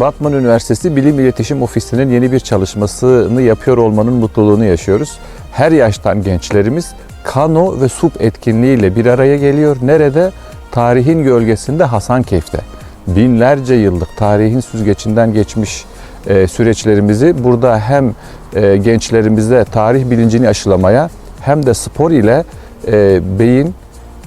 Batman Üniversitesi Bilim İletişim Ofisi'nin yeni bir çalışmasını yapıyor olmanın mutluluğunu yaşıyoruz. Her yaştan gençlerimiz kano ve sup etkinliğiyle bir araya geliyor. Nerede? Tarihin gölgesinde Hasankeyf'te. Binlerce yıllık tarihin süzgecinden geçmiş e, süreçlerimizi burada hem e, gençlerimize tarih bilincini aşılamaya hem de spor ile e, beyin,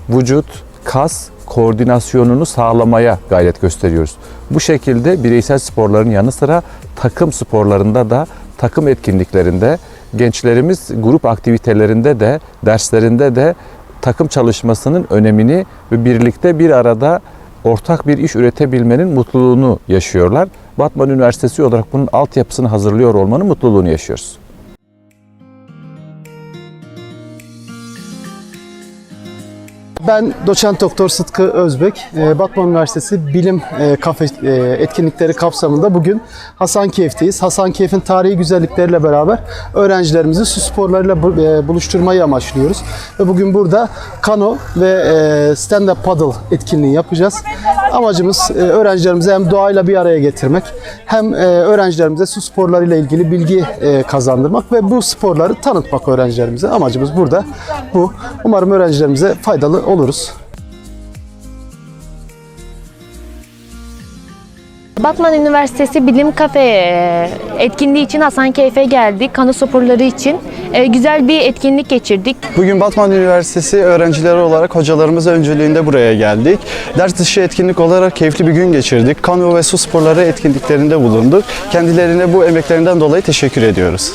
vücut, kas koordinasyonunu sağlamaya gayret gösteriyoruz. Bu şekilde bireysel sporların yanı sıra takım sporlarında da takım etkinliklerinde gençlerimiz grup aktivitelerinde de derslerinde de takım çalışmasının önemini ve birlikte bir arada ortak bir iş üretebilmenin mutluluğunu yaşıyorlar. Batman Üniversitesi olarak bunun altyapısını hazırlıyor olmanın mutluluğunu yaşıyoruz. Ben doçent doktor Sıtkı Özbek, e, Batman Üniversitesi Bilim e, Kafe e, etkinlikleri kapsamında bugün Hasankeyf'teyiz. Hasankeyf'in tarihi güzellikleriyle beraber öğrencilerimizi su sporlarıyla e, buluşturmayı amaçlıyoruz. Ve bugün burada kano ve stand-up paddle etkinliği yapacağız. Amacımız e, öğrencilerimizi hem doğayla bir araya getirmek hem e, öğrencilerimize su sporlarıyla ilgili bilgi e, kazandırmak ve bu sporları tanıtmak öğrencilerimize. Amacımız burada bu. Umarım öğrencilerimize faydalı oluruz. Batman Üniversitesi Bilim Kafe e, etkinliği için Hasankeyf'e geldik. Kano sporları için E, güzel bir etkinlik geçirdik. Bugün Batman Üniversitesi öğrencileri olarak hocalarımız öncülüğünde buraya geldik. Ders dışı etkinlik olarak keyifli bir gün geçirdik. Kano ve su sporları etkinliklerinde bulunduk. Kendilerine bu emeklerinden dolayı teşekkür ediyoruz.